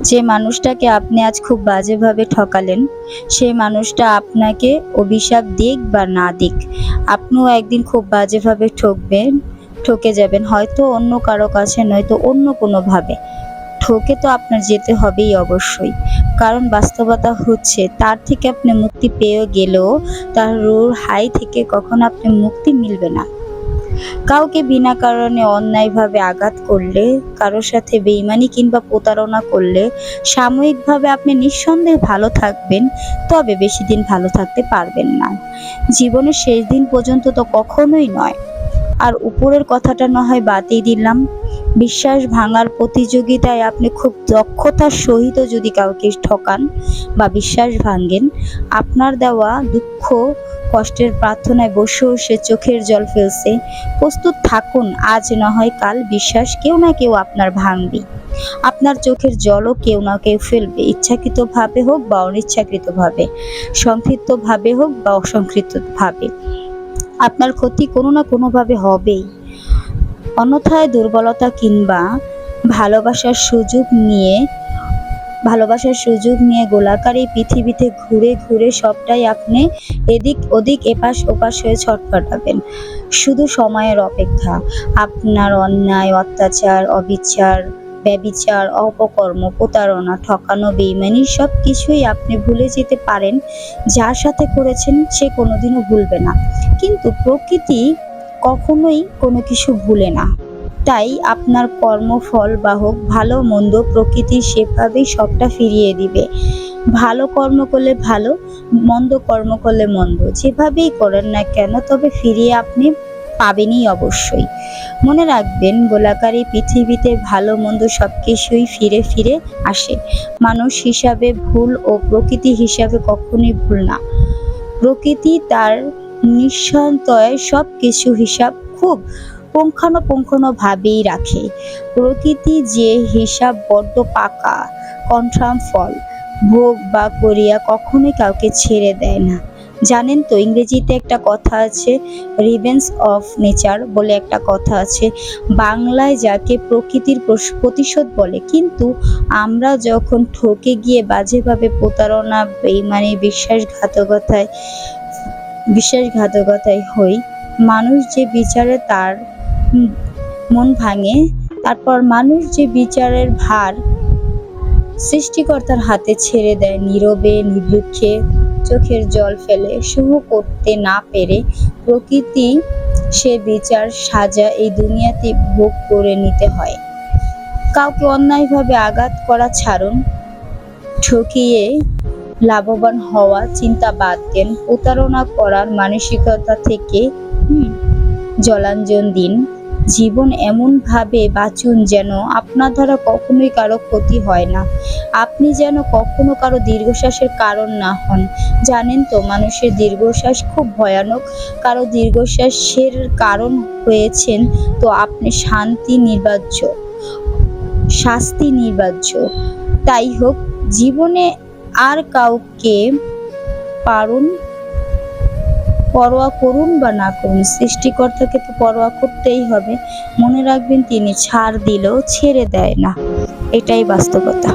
যে মানুষটাকে আপনি আজ খুব বাজেভাবে ঠকালেন সেই মানুষটা আপনাকে অভিশাপ দিক বা না দিক, আপনিও একদিন খুব বাজেভাবে ঠকবেন, ঠকে যাবেন। হয়তো অন্য কারও কাছে নয়তো অন্য কোনোভাবে। ঠকে তো আপনার যেতে হবেই অবশ্যই। কারণ বাস্তবতা হচ্ছে, তার থেকে আপনি মুক্তি পেয়ে গেলেও তার রোর হাই থেকে কখনো আপনি মুক্তি মিলবে না। কাউকে বিনা কারণে অন্যায়ভাবে আঘাত করলে, কারোর সাথে বেইমানি কিংবা প্রতারণা করলে সাময়িকভাবে আপনি নিঃসন্দেহে ভালো থাকবেন, তবে বেশি দিন ভালো থাকতে পারবেন না। জীবনের শেষ দিন পর্যন্ত তো কখনোই নয়। আর উপরের কথাটা না হয় বাদই দিলাম। বিশ্বাস ভাঙার প্রতিযোগিতায় আপনি খুব দক্ষতার সহিত যদি কাউকে ঠকান বা বিশ্বাস ভাঙেন, আপনার দেওয়া দুঃখ কষ্টের প্রার্থনায় বসে বসে চোখের জল ফেলছে। প্রস্তুত থাকুন, আজ না হয় কাল বিশ্বাস কেউ না কেউ আপনার ভাঙবে। আপনার চোখের জলও কেউ না কেউ ফেলবে, ইচ্ছাকৃতভাবে হোক বা অনিচ্ছাকৃতভাবে, সংক্ষিপ্তভাবে হোক বা অসংক্ষিপ্তভাবে। আপনার ক্ষতি কোনো না কোনোভাবে হবেই। অন্যথায় দুর্বলতা কিংবা ভালোবাসার সুযোগ নিয়ে ভালোবাসার সুযোগ নিয়ে গোলাকার এই পৃথিবীতে ঘুরে ঘুরে সবটাই আপনি এদিক ওদিক, এপাশ ওপাশ হয়ে ছটফটাবেন শুধু সময়ের অপেক্ষা। আপনার অন্যায়, অত্যাচার, অবিচার, ব্যবিচার, অপকর্ম, প্রতারণা, ঠকানো, বেইমানি সব কিছুই আপনি ভুলে যেতে পারেন। যার সাথে করেছেন সে কোনোদিনও ভুলবে না। কিন্তু প্রকৃতি কখনোই কোনো কিছু ভুলে না। তাই আপনার কর্মফল বাহক ভালো মন্দ প্রকৃতি সেভাবেই সবটা ফিরিয়ে দিবে। ভালো কর্ম করলে ভালো, মন্দ কর্ম করলে মন্দ। যেভাবেই করেন না কেন, তবে ফিরিয়ে আপনি পাবেনই অবশ্যই। মনে রাখবেন, গোলাকার এই পৃথিবীতে ভালো মন্দ সব কিছুই ফিরে ফিরে আসে। মানুষ হিসাবে ভুল ও প্রকৃতি হিসাবে কখনোই ভুল না। প্রকৃতি তার নিঃসন্তয় সব কিছু হিসাব খুব পুঙ্খানুপুঙ্খানুভাবেই রাখে। প্রকৃতি যে হিসাব বড্ড পাকা, কনফার্ম ফল, ভোগ বা করিয়া কখনোই কাউকে ছেড়ে দেয় না। জানেন তো, ইংরেজিতে একটা কথা আছে রিভেন্স অফ নেচার বলে একটা কথা আছে। বাংলায় যাকে প্রকৃতির প্রতিশোধ বলে, কিন্তু আমরা যখন ঠকে গিয়ে বাজেভাবে প্রতারণা, বেইমানি, বিশ্বাসঘাতকতায় বিশ্বাসঘাতকতায় হই, মানুষ যে বিচারে তার মন ভাঙে, তারপর মানুষ যে বিচারের ভার সৃষ্টিকর্তার হাতে ছেড়ে দেয় নীরবে নির্লুক্ষে চোখের জল ফেলে শুভ করতে না পেরে প্রকৃতি সে বিচার সাজা এই দুনিয়াতে ভোগ করে নিতে হয়। কাউকে অন্যায়ভাবে আঘাত করা ছাড়ুন, ঠকিয়ে লাভবান হওয়া চিন্তা বাদ দেন, প্রতারণা করার মানসিকতা থেকে জলাঞ্জন দিন। জীবন এমনভাবে বাঁচুন যেন আপনার দ্বারা কখনোই কারও ক্ষতি হয় না। আপনি যেন কখনো কারও দীর্ঘশ্বাসের কারণ না হন। জানেন তো, মানুষের দীর্ঘশ্বাস খুব ভয়ানক। কারও দীর্ঘশ্বাসের কারণ হয়েছেন তো আপনি শান্তি নির্বাহ্য, শাস্তি নির্বাহ্য। তাই হোক, জীবনে আর কাউকে পারুন পরোয়া করুন বা না করুন, সৃষ্টিকর্তাকে তো পরোয়া করতেই হবে। মনে রাখবেন, তিনি ছাড় দিলেও ছেড়ে দেয় না। এটাই বাস্তবতা।